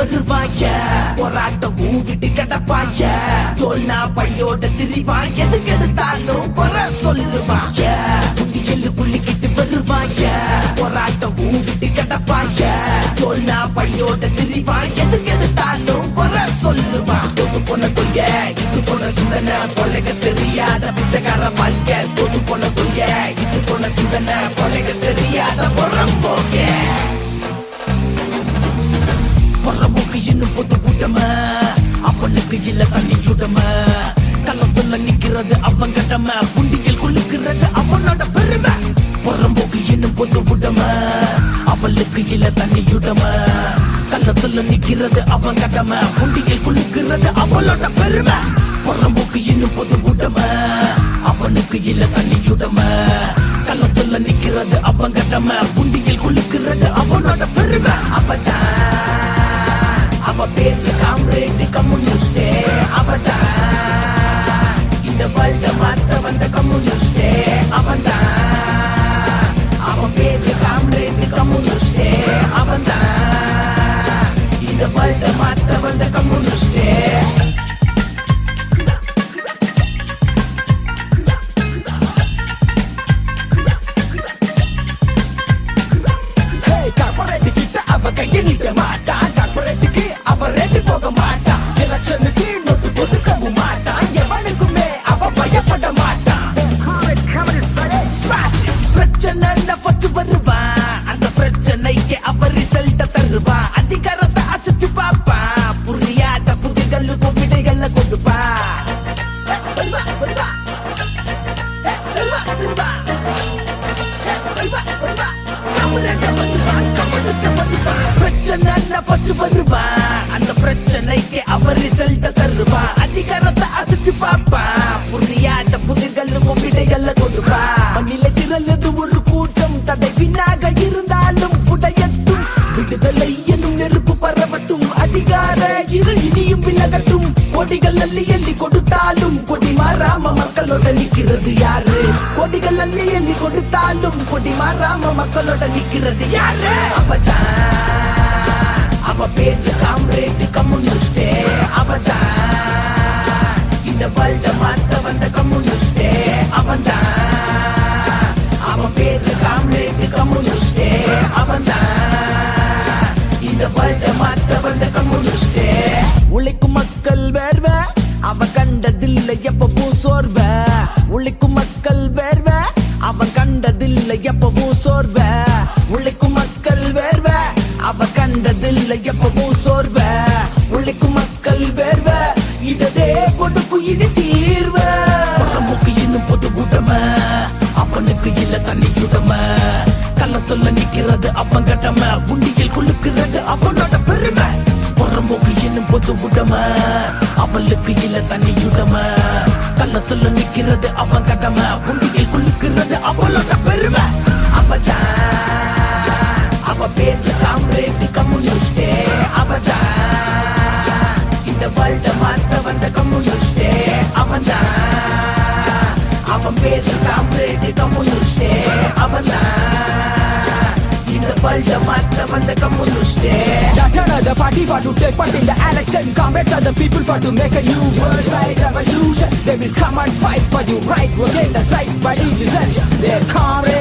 வருவாய போராட்டம் ஊவிட்டு கிடப்பாய. சொன்னா பையோட திரிவான் எதுக்கு எடுத்தாலும் குறை சொல்லுவாய. குட்டியல்லு புள்ளிக்கிட்டு வருவாய போராட்டம் ஊவிட்டு கிடப்பாய. சொன்னா பையோட திரிவான் எதுக்கு எடுத்தாலும் குறை சொல்லுவான். தொட்டு போன கொய்ய இது போன சிந்தனை பொழைக்க தெரியாத பிச்சைக்கார வாழ்க்கை. தொட்டு போன கொய்ய இது போன சிந்தனை பொழைக்க தெரியாத புறம்போக்க புறம்போக்கு விடும அவனுக்கு இல்ல தண்ணி சுடம கள்ளத்துல நிக்கிறது அவன் கட்டம. புண்டியில் குளிக்கிறது அவனோட பெருமை. புறம்போக்கு இன்னும் பொது விடும. அவளுக்கு இல்ல தண்ணி சுடம கள்ளத்துல நிக்கிறது அவன் கட்டம. புண்டியில் குளிக்கிறது அவளோட பெருமை. புறம்போக்கு இன்னும் பொது விடும. அவனுக்கு இல்ல தண்ணி சுடம கள்ளத்துல நிக்கிறது அவன் கட்டம. புண்டியில் குளிக்கிறது அவனோட பெருமை. அப்பதான் அவன்தான் இந்த வேர்ல்ட மாத்த வந்த கம்யூனிஸ்டே அவன்தான் அவன் பேரு காம்ரேட் கம்யூனிஸ்டே அவன்தான் இந்த வேர்ல்ட மாத்த வந்த கம்யூனிஸ்டே கார்பரேட் கிட்ட கையை நீட்ட மாட்டான் நோட்டு கொடுக்கவும் மாட்டான் எவனுக்குமே அவ பயப்பட மாட்டான் Smash it. பிரச்சனை ஃபர்ஸ்ட் வருவான் அந்த பிரச்சனைக்கு அவ ரிசல்ட்ட தருவான் அதிகாரத்தை அசைச்சு பார்ப்பான் புரியாத புதிர்களுக்கும் விடைகளை கொடுப்பான் வருவா, வருவா. வருவா, வருவா. வருவா, பிரச்சனை ஃபர்ஸ்ட் வருவா. அந்த பிரச்சனைக்கு அவர் ரிசல்ட்ட தருவா. அதிகாரத்தை அசைச்சு பாப்பா. புரியாத புதிர்கள் விடைகளை கொடுப்பா. மண்ணில திரளது ஒரு கூட்டம். தடை பின்னாக இருந்தாலும் புடையட்டும். விடுதலை என்னும் நெருப்பு பரவட்டும். அதிகார இரு இனியும் விலகட்டும். கொடிகள் அள்ளி எள்ளி கொடுத்தாலும் கொடி மாறாம மக்களோட நிக்கிறது யாரு? கொடிகள் அள்ளி எள்ளி கொடுத்தாலும் கொடி மாறாம மக்களோட நிக்கிறது யாரு? அப்பதான் அவ பேரு காம்ரேட் கம்யூனிஸ்டே அவதான் இந்த வேர்ல்ட மாத்த வந்த கம்யூனிஸ்டே அவன்தான். அவன் பேரு காம்ரேட் கம்யூனிஸ்டே அவன்தான். இந்த வேர்ல்ட மாத்த வந்த கம்யூனிஸ்டே உழைக்கும் மக்கள் வேர்வ அவ கண்டதில்லை எப்பவும் சோர்வ? உழைக்கும் மக்கள் வேர்வ அவன் கண்டதில்லை எப்பவும் சோர்வ? உழைக்கும் மக்கள் அவ கண்டதில்லை எப்பவும் சோர்வ. உழைக்கும் மக்கள் வேர்வ. இதே கொடுப்பு இனி தீர்வ. புறமுக்கு இன்னும் பொது கூட்டம அவனுக்கு இல்ல தண்ணி சுடம கள்ளத்துல நிக்கிறது அப்பன் கட்டம. உண்டியில் குலுக்கிறது அவனோட பெருமை. புறம்போக்கு இன்னும் பொது கூட்டம அவளுக்கு இல்ல தண்ணி சுடம கள்ளத்துல நிக்கிறது அவன் கடமை உண்டியில் குலுக்கிறது அவளோட பெருமை. pera I'm ready communiste Avalan in the bulge matam and the communiste That another party for to take part in the election. Comrades are the people for to make a new worldwide revolution. They will come and fight for you right again the right by division They're comrades